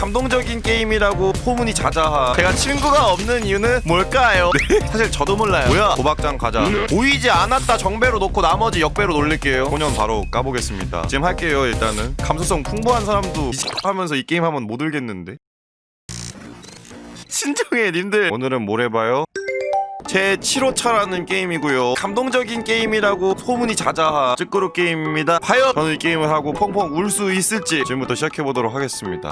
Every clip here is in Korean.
감동적인 게임이라고 소문이 자자하. 제가 친구가 없는 이유는 뭘까요? 네, 사실 저도 몰라요. 뭐야? 도박장 가자. 보이지 않았다. 정배로 놓고 나머지 역배로 놀릴게요. 소년 바로 까보겠습니다. 지금 할게요 일단은. 감수성 풍부한 사람도 하면서 이 게임 하면 못 울겠는데? 신정해 님들. 오늘은 뭘 해봐요? 제 7호차라는 게임이고요. 감동적인 게임이라고 소문이 자자하. ጭ꾸루 게임입니다. 과연 저는 이 게임을 하고 펑펑 울 수 있을지 지금부터 시작해보도록 하겠습니다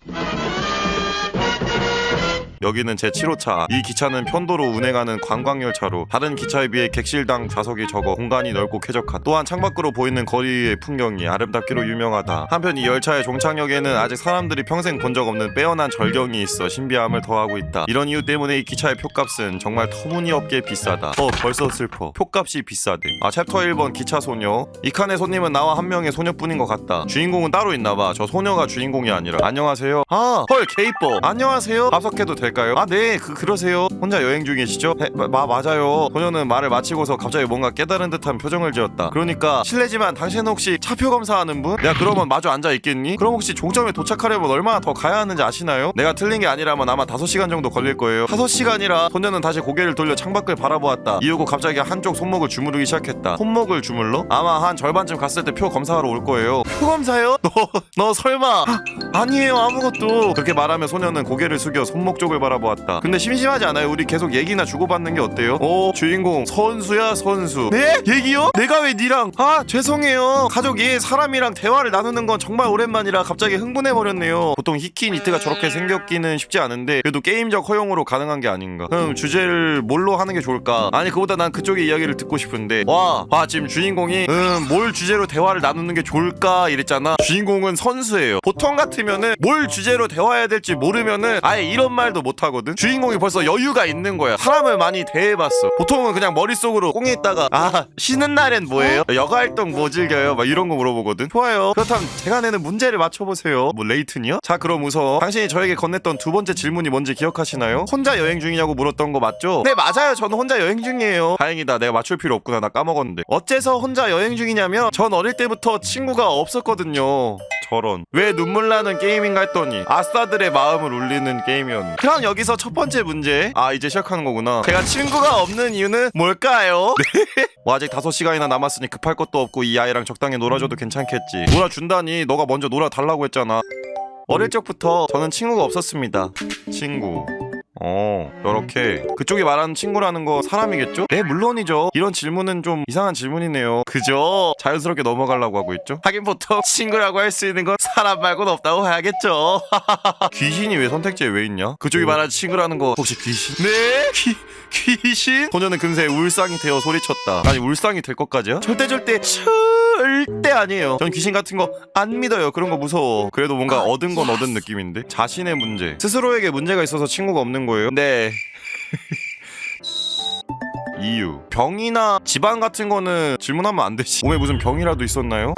여기는 제 7호차. 이 기차는 편도로 운행하는 관광열차로 다른 기차에 비해 객실당 좌석이 적어 공간이 넓고 쾌적하다. 또한 창밖으로 보이는 거리의 풍경이 아름답기로 유명하다. 한편 이 열차의 종착역에는 아직 사람들이 평생 본 적 없는 빼어난 절경이 있어 신비함을 더하고 있다. 이런 이유 때문에 이 기차의 표값은 정말 터무니없게 비싸다. 어 벌써 슬퍼. 표값이 비싸대. 아 챕터 1번 기차 소녀. 이 칸의 손님은 나와 한 명의 소녀뿐인 것 같다. 주인공은 따로 있나봐. 저 소녀가 주인공이 아니라. 안녕하세요. 아, 헐, 개이뻐. 안녕하세요. 합석해도 될까요? 아, 네, 그 그러세요. 혼자 여행 중이시죠? 네, 마, 마- 맞아요. 소녀는 말을 마치고서 갑자기 뭔가 깨달은 듯한 표정을 지었다. 그러니까 실례지만 당신은 혹시 차표 검사하는 분? 내가 그러면 마주 앉아 있겠니? 그럼 혹시 종점에 도착하려면 얼마나 더 가야 하는지 아시나요? 내가 틀린 게 아니라면 아마 5시간 정도 걸릴 거예요. 5시간이라 소녀는 다시 고개를 돌려 창밖을 바라보았다. 이후고 갑자기 한쪽 손목을 주무르기 시작했다. 손목을 주물러? 아마 한 절반쯤 갔을 때 표 검사하러 올 거예요. 표 검사요? 너, 너 설마 아니에요 아무것도 그렇게 말하며 소녀는 고개를 숙여 손목 쪽을 바라보았다. 근데 심심하지 않아요? 우리 계속 얘기나 주고받는 게 어때요? 오 주인공 선수야 선수. 네? 얘기요? 내가 왜 니랑? 아 죄송해요. 가족 예 사람이랑 대화를 나누는 건 정말 오랜만이라 갑자기 흥분해 버렸네요. 보통 히키 니트가 저렇게 생겼기는 쉽지 않은데 그래도 게임적 허용으로 가능한 게 아닌가. 그럼 주제를 뭘로 하는 게 좋을까? 아니 그보다 난 그쪽의 이야기를 듣고 싶은데. 와, 와 지금 주인공이 음, 뭘 주제로 대화를 나누는 게 좋을까? 이랬잖아. 주인공은 선수예요. 보통 같으면은 뭘 주제로 대화해야 될지 모르면은 아예 이런 말도 못 하거든. 주인공이 벌써 여유가 있는 거야. 사람을 많이 대해봤어. 보통은 그냥 머릿속으로 꽁에 있다가 아 쉬는 날엔 뭐예요? 여가 활동 뭐 즐겨요? 막 이런 거 물어보거든. 좋아요. 그렇다면 제가 내는 문제를 맞춰보세요. 뭐 레이튼이요? 자 그럼 우선 당신이 저에게 건넸던 두 번째 질문이 뭔지 기억하시나요? 혼자 여행 중이냐고 물었던 거 맞죠? 네 맞아요. 저는 혼자 여행 중이에요. 다행이다. 내가 맞출 필요 없구나. 나 까먹었는데. 어째서 혼자 여행 중이냐면 전 어릴 때부터 친구가 없었거든요. 저런. 왜 눈물 나는 게임인가 했더니 아싸들의 마음을 울리는 게임이었네 그럼 여기서 첫 번째 문제. 아 이제 시작하는 거구나. 제가 친구가 없는 이유는 뭘까요? 네? 뭐 아직 다섯 시간이나 남았으니 급할 것도 없고 이 아이랑 적당히 놀아줘도 괜찮겠지. 놀아준다니 너가 먼저 놀아달라고 했잖아. 어릴 적부터 저는 친구가 없었습니다. 친구 어, 요렇게 그쪽이 말하는 친구라는 거 사람이겠죠? 네, 물론이죠. 이런 질문은 좀 이상한 질문이네요. 그죠? 자연스럽게 넘어가려고 하고 있죠. 하긴 보통 친구라고 할 수 있는 건 사람 말고는 없다고 해야겠죠. 귀신이 왜 선택지에 왜 있냐? 그쪽이 말하는 친구라는 거 혹시 귀신? 네? 귀, 귀신? 소녀는 금세 울상이 되어 소리쳤다. 아니 울상이 될 것까지요? 절대 절대 절대 아니에요. 전 귀신 같은 거 안 믿어요. 그런 거 무서워. 그래도 뭔가 얻은 건 얻은 느낌인데 자신의 문제. 스스로에게 문제가 있어서 친구가 없는 거예요. 네. 이유 병이나 집안 같은 거는 질문하면 안 되지 몸에 무슨 병이라도 있었나요?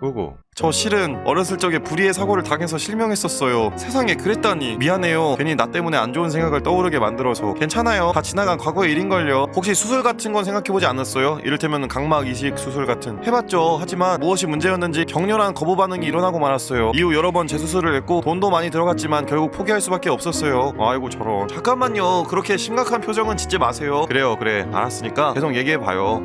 뭐고? 저 실은 어렸을 적에 불의의 사고를 당해서 실명했었어요. 세상에 그랬다니 미안해요. 괜히 나 때문에 안 좋은 생각을 떠오르게 만들어서 괜찮아요. 다 지나간 과거의 일인걸요. 혹시 수술 같은 건 생각해보지 않았어요? 이를테면 각막 이식 수술 같은 해봤죠. 하지만 무엇이 문제였는지 격렬한 거부 반응이 일어나고 말았어요. 이후 여러 번 재수술을 했고 돈도 많이 들어갔지만 결국 포기할 수밖에 없었어요. 아이고 저런. 잠깐만요. 그렇게 심각한 표정은 짓지 마세요. 그래요 그래 알았으니까 계속 얘기해봐요.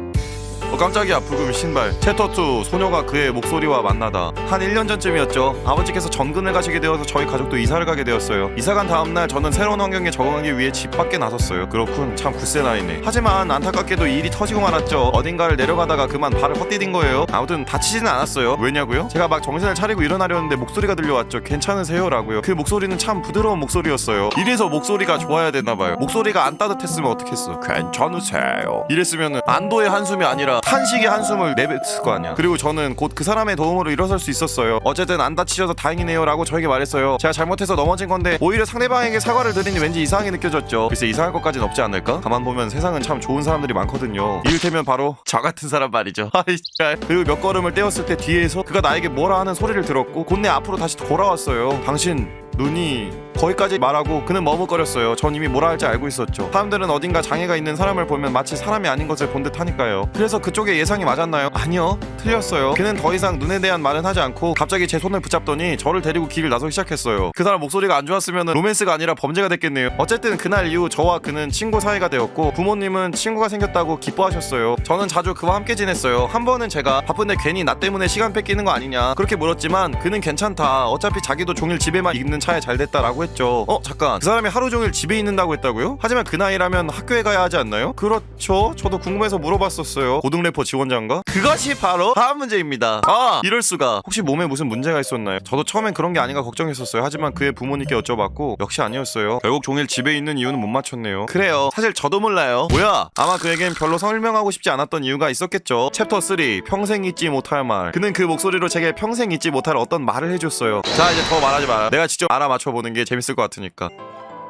어 깜짝이야. 부금 신발. 챕터 2 소녀가 그의 목소리와 만나다. 한 1년 전쯤이었죠. 아버지께서 전근을 가시게 되어서 저희 가족도 이사를 가게 되었어요. 이사 간 다음날 저는 새로운 환경에 적응하기 위해 집 밖에 나섰어요. 그렇군. 참 굳세 나이네. 하지만 안타깝게도 일이 터지고 말았죠. 어딘가를 내려가다가 그만 발을 헛디딘 거예요. 아무튼 다치지는 않았어요. 왜냐고요? 제가 막 정신을 차리고 일어나려는데 목소리가 들려왔죠. 괜찮으세요? 라고요. 그 목소리는 참 부드러운 목소리였어요. 이래서 목소리가 좋아야 되나봐요. 목소리가 안 따뜻했으면 어떡했어? 괜찮으세요. 이랬으면은 안도의 한숨이 아니라 탄식의 한숨을 내뱉을 거 아니야. 그리고 저는 곧 그 사람의 도움으로 일어설 수 있었어요. 어쨌든 안 다치셔서 다행이네요 라고 저에게 말했어요. 제가 잘못해서 넘어진 건데 오히려 상대방에게 사과를 드리니 왠지 이상하게 느껴졌죠. 글쎄 이상할 것까진 없지 않을까? 가만 보면 세상은 참 좋은 사람들이 많거든요. 이를테면 바로 저 같은 사람 말이죠. 아이 씨 그리고 몇 걸음을 떼었을 때 뒤에서 그가 나에게 뭐라 하는 소리를 들었고 곧내 앞으로 다시 돌아왔어요. 당신 눈이 거기까지 말하고 그는 머뭇거렸어요. 전 이미 뭐라 할지 알고 있었죠. 사람들은 어딘가 장애가 있는 사람을 보면 마치 사람이 아닌 것을 본 듯 하니까요. 그래서 그쪽의 예상이 맞았나요? 아니요, 틀렸어요. 그는 더 이상 눈에 대한 말은 하지 않고 갑자기 제 손을 붙잡더니 저를 데리고 길을 나서기 시작했어요. 그 사람 목소리가 안 좋았으면 로맨스가 아니라 범죄가 됐겠네요. 어쨌든 그날 이후 저와 그는 친구 사이가 되었고 부모님은 친구가 생겼다고 기뻐하셨어요. 저는 자주 그와 함께 지냈어요. 한 번은 제가 바쁜데 괜히 나 때문에 시간 뺏기는 거 아니냐 그렇게 물었지만 그는 괜찮다. 어차피 자기도 종일 집에만 있는 차에 잘 됐다라고 했 죠. 어 잠깐 그 사람이 하루 종일 집에 있는다고 했다고요? 하지만 그 나이라면 학교에 가야 하지 않나요? 그렇죠. 저도 궁금해서 물어봤었어요. 고등 래퍼 지원자인가? 그것이 바로 다음 문제입니다. 아 이럴 수가. 혹시 몸에 무슨 문제가 있었나요? 저도 처음엔 그런 게 아닌가 걱정했었어요. 하지만 그의 부모님께 여쭤봤고 역시 아니었어요. 결국 종일 집에 있는 이유는 못 맞췄네요. 그래요. 사실 저도 몰라요. 뭐야? 아마 그에겐 별로 설명하고 싶지 않았던 이유가 있었겠죠. 챕터 3 평생 잊지 못할 말. 그는 그 목소리로 제게 평생 잊지 못할 어떤 말을 해줬어요. 자 이제 더 말하지 마라. 내가 직접 알아맞혀 보는 게 재밌 을 것 같으니까.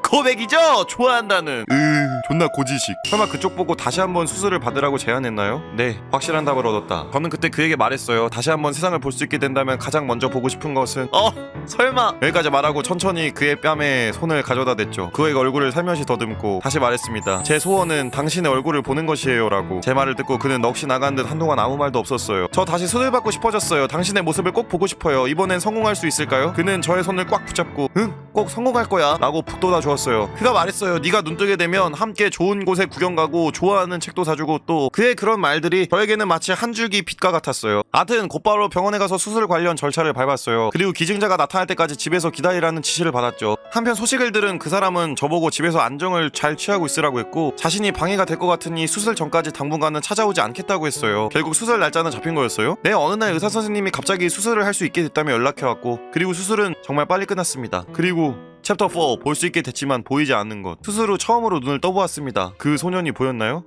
고백이죠? 좋아한다는. 으, 존나 고지식. 설마 그쪽 보고 다시 한번 수술을 받으라고 제안했나요? 네, 확실한 답을 얻었다. 저는 그때 그에게 말했어요. 다시 한번 세상을 볼 수 있게 된다면 가장 먼저 보고 싶은 것은 어, 설마. 여기까지 말하고 천천히 그의 뺨에 손을 가져다 댔죠. 그의 얼굴을 살며시 더듬고 다시 말했습니다. 제 소원은 당신의 얼굴을 보는 것이에요라고. 제 말을 듣고 그는 넋이 나간 듯 한동안 아무 말도 없었어요. 저 다시 손을 받고 싶어졌어요. 당신의 모습을 꼭 보고 싶어요. 이번엔 성공할 수 있을까요? 그는 저의 손을 꽉 붙잡고 응, 꼭 성공할 거야. 라고 북돋아 주었어요. 그가 말했어요. 네가 눈 뜨게 되면 함께 좋은 곳에 구경 가고 좋아하는 책도 사주고 또 그의 그런 말들이 저에게는 마치 한 줄기 빛과 같았어요. 아무튼 곧바로 병원에 가서 수술 관련 절차를 밟았어요. 그리고 기증자가 나타날 때까지 집에서 기다리라는 지시를 받았죠. 한편 소식을 들은 그 사람은 저보고 집에서 안정을 잘 취하고 있으라고 했고 자신이 방해가 될 것 같으니 수술 전까지 당분간은 찾아오지 않겠다고 했어요. 결국 수술 날짜는 잡힌 거였어요? 네, 어느 날 의사 선생님이 갑자기 수술을 할 수 있게 됐다며 연락해왔고 그리고 수술은 정말 빨리 끝났습니다. 그리고 챕터 4 볼 수 있게 됐지만 보이지 않는 것후 처음으로 눈을 떠보았습니다. 그 소년이 보였나요?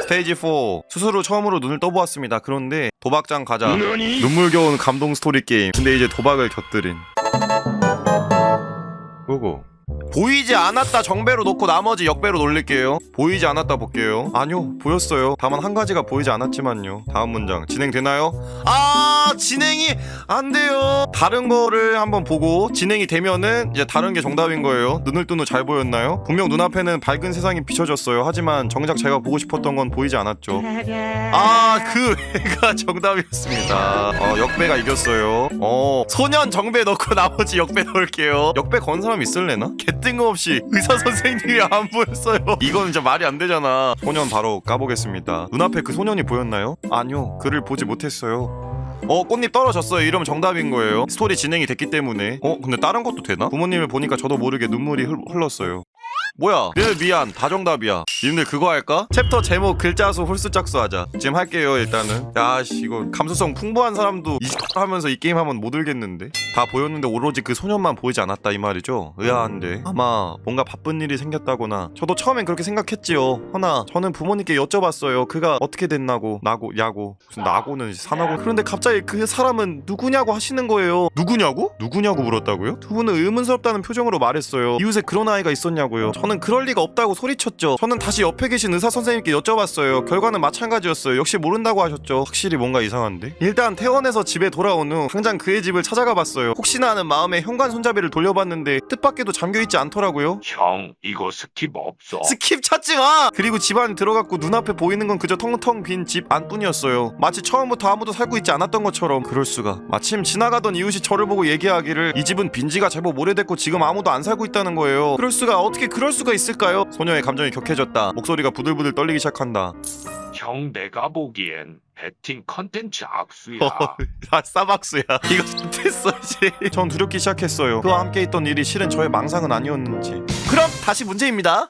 스테이지 4 수술 후 처음으로 눈을 떠보았습니다. 그런데 도박장 가자 눈물겨운 감동 스토리 게임 근데 이제 도박을 곁들인 뭐고? 보이지 않았다 정배로 놓고 나머지 역배로 놀릴게요. 보이지 않았다 볼게요. 아니요, 보였어요. 다만 한 가지가 보이지 않았지만요. 다음 문장 진행되나요? 아, 진행이 안 돼요. 다른 거를 한번 보고 진행이 되면은 이제 다른 게 정답인 거예요. 눈을 뜬후잘 보였나요? 분명 눈앞에는 밝은 세상이 비춰졌어요. 하지만 정작 제가 보고 싶었던 건 보이지 않았죠. 아, 그 애가 정답이었습니다. 어, 역배가 이겼어요. 어, 소년 정배 넣고 나머지 역배 넣을게요. 역배 건 사람 있을래나? 개 뜬금없이 의사 선생님이 안 보였어요. 이건 진짜 말이 안 되잖아. 소년 바로 까보겠습니다. 눈앞에 그 소년이 보였나요? 아니요, 그를 보지 못했어요. 어 꽃잎 떨어졌어요. 이러면 정답인 거예요. 스토리 진행이 됐기 때문에. 어 근데 다른 것도 되나? 부모님을 보니까 저도 모르게 눈물이 흘, 흘렀어요 뭐야? 늘 미안 다 정답이야. 님들 그거 할까? 챕터 제목 글자 수 홀수 짝수 하자. 지금 할게요 일단은. 야씨 이거 감수성 풍부한 사람도 이 하면서 이 게임 하면 못 울겠는데? 다 보였는데 오로지 그 소년만 보이지 않았다 이 말이죠? 의아한데. 아마 뭔가 바쁜 일이 생겼다거나. 저도 처음엔 그렇게 생각했지요. 허나 저는 부모님께 여쭤봤어요. 그가 어떻게 됐나고 나고 야고. 무슨 나고는 사나고. 그런데 갑자기 그 사람은 누구냐고 하시는 거예요. 누구냐고? 누구냐고 물었다고요? 두 분은 의문스럽다는 표정으로 말했어요. 이웃에 그런 아이가 있었냐고요 저는 그럴 리가 없다고 소리쳤죠 저는 다시 옆에 계신 의사 선생님께 여쭤봤어요 결과는 마찬가지였어요 역시 모른다고 하셨죠 확실히 뭔가 이상한데 일단 퇴원해서 집에 돌아온 후 당장 그의 집을 찾아가 봤어요 혹시나 하는 마음에 현관 손잡이를 돌려봤는데 뜻밖에도 잠겨 있지 않더라고요 형, 이거 스킵 없어. 스킵 찾지 마! 그리고 집안 들어갔고 눈앞에 보이는 건 그저 텅텅 빈 집 안뿐이었어요. 마치 처음부터 아무도 살고 있지 않았던 것처럼 그럴 수가. 마침 지나가던 이웃이 저를 보고 얘기하기를 이 집은 빈지가 제법 오래됐고 지금 아무도 안 살고 있다는 거예요. 그럴 수가 어떻게 그럴 수가 있을까요? 소녀의 감정이 격해졌다. 목소리가 부들부들 떨리기 시작한다. 형, 내가 보기엔 배팅 컨텐츠 악수야. 아 싸박수야. 이거 됐어 이제. 전 두렵기 시작했어요. 그와 함께 있던 일이 실은 저의 망상은 아니었는지. 그럼 다시 문제입니다.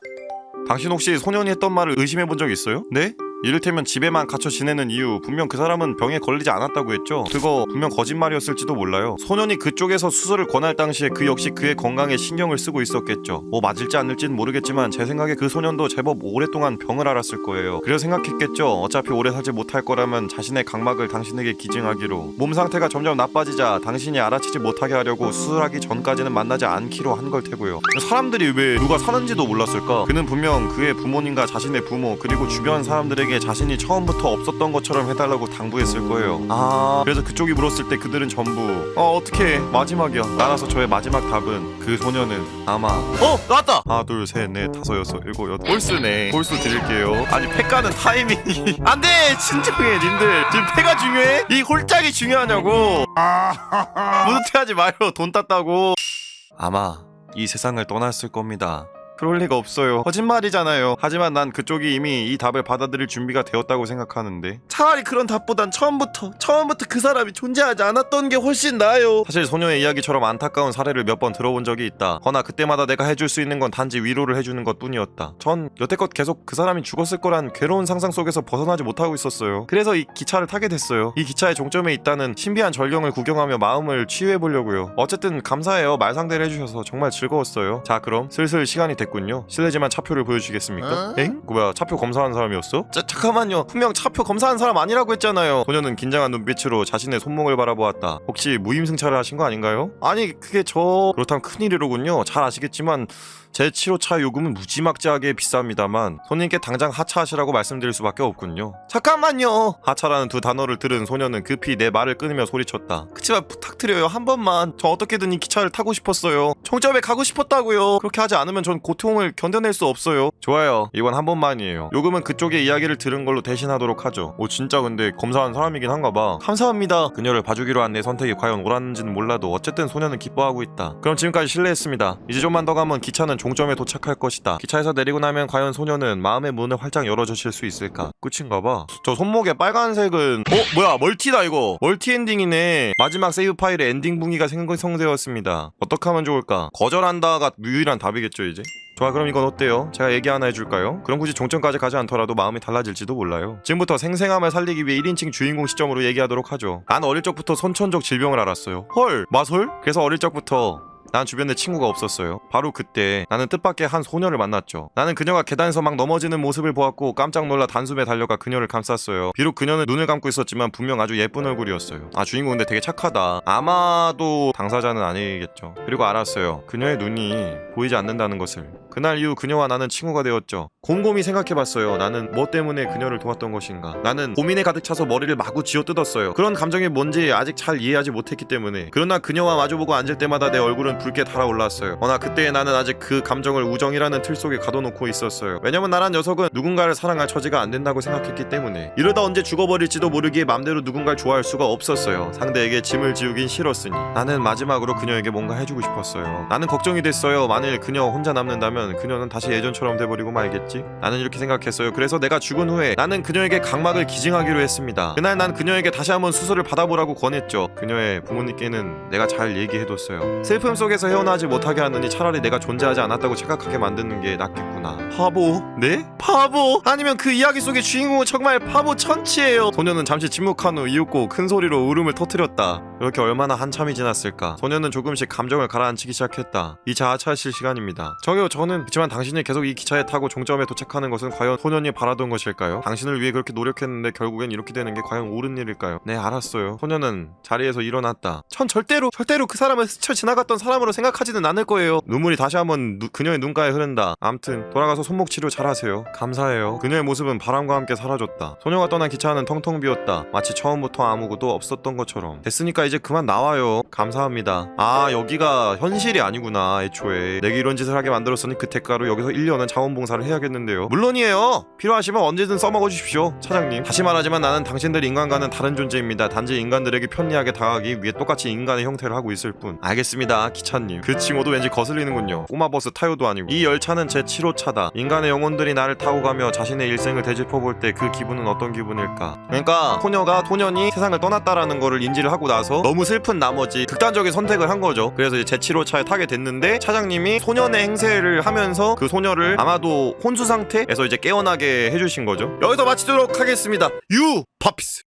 당신 혹시 소년이 했던 말을 의심해 본 적 있어요? 네? 이를테면 집에만 갇혀 지내는 이유 분명 그 사람은 병에 걸리지 않았다고 했죠. 그거 분명 거짓말이었을지도 몰라요. 소년이 그쪽에서 수술을 권할 당시에 그 역시 그의 건강에 신경을 쓰고 있었겠죠. 뭐 맞을지 않을지는 모르겠지만 제 생각에 그 소년도 제법 오랫동안 병을 앓았을 거예요. 그래서 생각했겠죠. 어차피 오래 살지 못할 거라면 자신의 각막을 당신에게 기증하기로. 몸 상태가 점점 나빠지자 당신이 알아채지 못하게 하려고 수술하기 전까지는 만나지 않기로 한 걸 테고요. 사람들이 왜 누가 사는지도 몰랐을까? 그는 분명 그의 부모님과 자신의 부모 그리고 주변 사람들에게 소녀에게 자신이 처음부터 없었던 것처럼 해달라고 당부했을 거예요. 아 그래서 그쪽이 물었을 때 그들은 전부 어 어떻게 마지막이야. 따라서 저의 마지막 답은 그 소녀는 아마 어 나왔다. 하나 둘셋넷 다섯 여섯 일곱 여덟 홀수네. 홀수 드릴게요. 아니 패가는 타이밍이 안돼 진정해 님들 지금 패가 중요해? 이 홀짝이 중요하냐고. 무드퇴하지 마요. 돈 땄다고. 아마 이 세상을 떠났을 겁니다. 그럴 리가 없어요. 거짓말이잖아요. 하지만 난 그쪽이 이미 이 답을 받아들일 준비가 되었다고 생각하는데. 차라리 그런 답보단 처음부터, 처음부터 그 사람이 존재하지 않았던 게 훨씬 나아요. 사실 소녀의 이야기처럼 안타까운 사례를 몇 번 들어본 적이 있다. 허나 그때마다 내가 해줄 수 있는 건 단지 위로를 해주는 것 뿐이었다. 전 여태껏 계속 그 사람이 죽었을 거란 괴로운 상상 속에서 벗어나지 못하고 있었어요. 그래서 이 기차를 타게 됐어요. 이 기차의 종점에 있다는 신비한 절경을 구경하며 마음을 치유해 보려고요. 어쨌든 감사해요. 말상대를 해주셔서 정말 즐거웠어요. 자 그럼 슬슬 시간이 됐 군요. 실례지만 차표를 보여주시겠습니까? 엥? 그 뭐야 차표 검사한 사람이었어? 자, 잠깐만요. 분명 차표 검사한 사람 아니라고 했잖아요. 소녀는 긴장한 눈빛으로 자신의 손목을 바라보았다. 혹시 무임승차를 하신 거 아닌가요? 아니 그게 저 그렇다면 큰일이로군요. 잘 아시겠지만 제 7호차 요금은 무지막지하게 비쌉니다만 손님께 당장 하차하시라고 말씀드릴 수밖에 없군요. 잠깐만요. 하차라는 두 단어를 들은 소녀는 급히 내 말을 끊으며 소리쳤다. 그치만 부탁드려요. 한 번만. 저 어떻게든 이 기차를 타고 싶었어요. 종점에 가고 싶었다고요. 그렇게 하지 않으면 전 고통을 견뎌낼 수 없어요. 좋아요. 이번 한 번만이에요. 요금은 그쪽의 이야기를 들은 걸로 대신하도록 하죠. 오 진짜 근데 검사한 사람이긴 한가 봐. 감사합니다. 그녀를 봐주기로 한 내 선택이 과연 옳았는지는 몰라도 어쨌든 소녀는 기뻐하고 있다. 그럼 지금까지 실례했습니다. 이제 좀만 더 가면 기차는 종점에 도착할 것이다. 기차에서 내리고 나면 과연 소녀는 마음의 문을 활짝 열어주실 수 있을까? 끝인가 봐. 저 손목에 빨간색은 어 뭐야 멀티다 이거. 멀티 엔딩이네. 마지막 세이브 파일에 엔딩 붕이가 생성되었습니다. 어떻게 하면 좋을까? 거절한다가 유일한 답이겠죠 이제. 좋아 그럼 이건 어때요? 제가 얘기 하나 해줄까요? 그럼 굳이 종점까지 가지 않더라도 마음이 달라질지도 몰라요 지금부터 생생함을 살리기 위해 1인칭 주인공 시점으로 얘기하도록 하죠 난 어릴 적부터 선천적 질병을 알았어요 헐 마솔? 그래서 어릴 적부터 난 주변에 친구가 없었어요. 바로 그때 나는 뜻밖의 한 소녀를 만났죠. 나는 그녀가 계단에서 막 넘어지는 모습을 보았고 깜짝 놀라 단숨에 달려가 그녀를 감쌌어요. 비록 그녀는 눈을 감고 있었지만 분명 아주 예쁜 얼굴이었어요. 아 주인공 근데 되게 착하다. 아마도 당사자는 아니겠죠. 그리고 알았어요. 그녀의 눈이 보이지 않는다는 것을. 그날 이후 그녀와 나는 친구가 되었죠. 곰곰이 생각해봤어요. 나는 뭐 때문에 그녀를 도왔던 것인가. 나는 고민에 가득 차서 머리를 마구 쥐어 뜯었어요. 그런 감정이 뭔지 아직 잘 이해하지 못했기 때문에. 그러나 그녀와 마주보고 앉을 때마다 내 얼굴은 붉게 달아올랐어요. 허나 그때의 나는 아직 그 감정을 우정이라는 틀 속에 가둬놓고 있었어요. 왜냐면 나란 녀석은 누군가를 사랑할 처지가 안 된다고 생각했기 때문에. 이러다 언제 죽어버릴지도 모르기에 맘대로 누군가를 좋아할 수가 없었어요. 상대에게 짐을 지우긴 싫었으니. 나는 마지막으로 그녀에게 뭔가 해주고 싶었어요. 나는 걱정이 됐어요. 만일 그녀 혼자 남는다면 그녀는 다시 예전처럼 돼버리고 말겠지? 나는 이렇게 생각했어요. 그래서 내가 죽은 후에 나는 그녀에게 각막을 기증하기로 했습니다. 그날 난 그녀에게 다시 한번 수술을 받아보라고 권했죠. 그녀의 부모님께는 내가 잘 얘기해뒀어요. 슬픔 속에 서 헤어나지 못하게 하느니 차라리 내가 존재하지 않았다고 착각하게 만드는 게 낫겠구나. 바보? 네? 바보? 아니면 그 이야기 속의 주인공은 정말 바보 천치예요. 소녀는 잠시 침묵한 후 이윽고 큰 소리로 울음을 터뜨렸다. 이렇게 얼마나 한참이 지났을까? 소녀는 조금씩 감정을 가라앉히기 시작했다. 이 자하차실 시간입니다. 저기요, 저는 그렇지만 당신이 계속 이 기차에 타고 종점에 도착하는 것은 과연 소년이 바라던 것일까요? 당신을 위해 그렇게 노력했는데 결국엔 이렇게 되는 게 과연 옳은 일일까요? 네, 알았어요. 소녀는 자리에서 일어났다. 전 절대로, 절대로 그 사람을 스쳐 지나갔던 사람 으로 생각하지는 않을 거예요. 눈물이 다시 한번 누- 그녀의 눈가에 흐른다. 암튼 돌아가서 손목 치료 잘하세요. 감사해요. 그녀의 모습은 바람과 함께 사라졌다. 소녀가 떠난 기차는 텅텅 비었다. 마치 처음부터 아무것도 없었던 것처럼. 됐으니까 이제 그만 나와요. 감사합니다. 아 여기가 현실이 아니구나. 애초에 내게 이런 짓을 하게 만들었으니 그 대가로 여기서 1년은 자원봉사를 해야겠는데요. 물론이에요. 필요하시면 언제든 써먹어 주십시오. 차장님. 다시 말하지만 나는 당신들 인간과는 다른 존재입니다. 단지 인간들에게 편리하게 다가가기 위해 똑같이 인간의 형태를 하고 있을 뿐. 알겠습니다. 기 차님. 그 칭호도 왠지 거슬리는군요. 꼬마 버스 타요도 아니고. 이 열차는 제 7호 차다. 인간의 영혼들이 나를 타고 가며 자신의 일생을 되짚어 볼 때 그 기분은 어떤 기분일까? 그러니까 소녀가 소년이 세상을 떠났다라는 거를 인지를 하고 나서 너무 슬픈 나머지 극단적인 선택을 한 거죠. 그래서 이제 제 7호 차에 타게 됐는데 차장님이 소년의 행세를 하면서 그 소녀를 아마도 혼수 상태에서 이제 깨어나게 해주신 거죠. 여기서 마치도록 하겠습니다. 유 파피스.